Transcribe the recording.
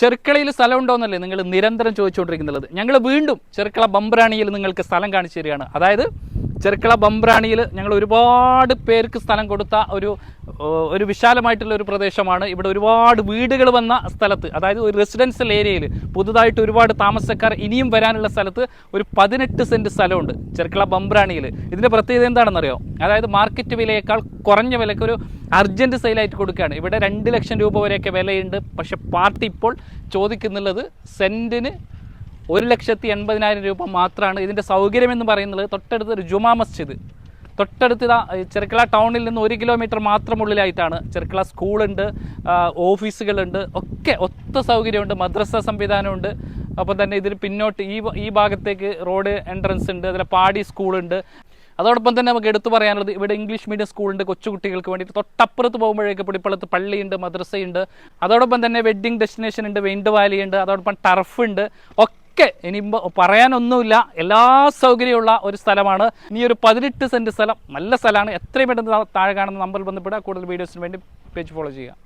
ചെറുക്കളയിൽ ഉണ്ടോയെന്നല്ലേ നിങ്ങൾ നിരന്തരം ചോദിച്ചുകൊണ്ടിരിക്കുന്നത് ഞങ്ങൾ വീണ്ടും ചെറുക്കള ബംബ്രാണിയിൽ നിങ്ങൾക്ക് സ്ഥലം കാണിച്ചു തരികയാണ്. അതായത് ചെറുക്കള ബംബ്രാണിയിൽ ഞങ്ങൾ ഒരുപാട് പേർക്ക് സ്ഥലം കൊടുത്ത ഒരു ഒരു വിശാലമായിട്ടുള്ള ഒരു പ്രദേശമാണ്. ഇവിടെ ഒരുപാട് വീടുകൾ വന്ന സ്ഥലത്ത് അതായത് ഒരു റെസിഡൻഷ്യൽ ഏരിയയിൽ പുതുതായിട്ട് ഒരുപാട് താമസക്കാർ ഇനിയും വരാനുള്ള സ്ഥലത്ത് ഒരു പതിനെട്ട് സെന്റ് സ്ഥലമുണ്ട് ചെറുക്കള ബംബ്രാണിയിൽ. ഇതിന്റെ പ്രത്യേകത എന്താണെന്നറിയോ? അതായത് മാർക്കറ്റ് വിലയേക്കാൾ കുറഞ്ഞ വിലയ്ക്ക് ഒരു അർജന്റ് സെയിലായിട്ട് കൊടുക്കുകയാണ്. ഇവിടെ രണ്ട് ലക്ഷം രൂപ വരെയൊക്കെ വിലയുണ്ട്. പക്ഷെ പാർട്ടി ഇപ്പോൾ ചോദിക്കുന്നുള്ളത് സെന്റിന് ഒരു ലക്ഷത്തി എൺപതിനായിരം രൂപ മാത്രമാണ് ഇതിന്റെ സൗകര്യം എന്ന് പറയുന്നത്. തൊട്ടടുത്ത് ഒരു ജുമാ മസ്ജിദ്. തൊട്ടടുത്ത് ചെറുക്കള ടൗണിൽ നിന്ന് ഒരു കിലോമീറ്റർ മാത്രം ഉള്ളിലായിട്ടാണ് ചെറുക്കള സ്കൂളുണ്ട് ഓഫീസുകളുണ്ട് ഒക്കെ ഒത്ത സൗകര്യമുണ്ട് മദ്രസ സംവിധാനമുണ്ട്. അപ്പോൾ തന്നെ ഇതിന് പിന്നോട്ട് ഈ ഈ ഭാഗത്തേക്ക് റോഡ് എൻട്രൻസ് ഉണ്ട് അതിലെ പാടി സ്കൂളുണ്ട്. അതോടൊപ്പം തന്നെ നമുക്ക് എടുത്തു പറയാനുള്ളത് ഇവിടെ ഇംഗ്ലീഷ് മീഡിയം സ്കൂളുണ്ട് കൊച്ചുകുട്ടികൾക്ക് വേണ്ടിയിട്ട്. തൊട്ടപ്പുറത്ത് പോകുമ്പോഴേക്ക് പിടിപ്പള്ളത്ത് പള്ളിയുണ്ട് മദ്രസയുണ്ട്. അതോടൊപ്പം തന്നെ വെഡ്ഡിംഗ് ഡെസ്റ്റിനേഷൻ ഉണ്ട് വെയിൻഡ് വാലി ഉണ്ട് അതോടൊപ്പം ടർഫ് ഉണ്ട്. ഒക്കെ ഇനി പറയാനൊന്നുമില്ല. എല്ലാ സൗകര്യമുള്ള ഒരു സ്ഥലമാണ്. ഇനി ഒരു പതിനെട്ട് സെന്റ് സ്ഥലം നല്ല സ്ഥലമാണ്. എത്രയും പെട്ടെന്ന് താഴെ കാണുന്ന നമ്പറിൽ ബന്ധപ്പെടുക കൂടുതൽ വീഡിയോസിന് വേണ്ടി പേജ് ഫോളോ ചെയ്യുക.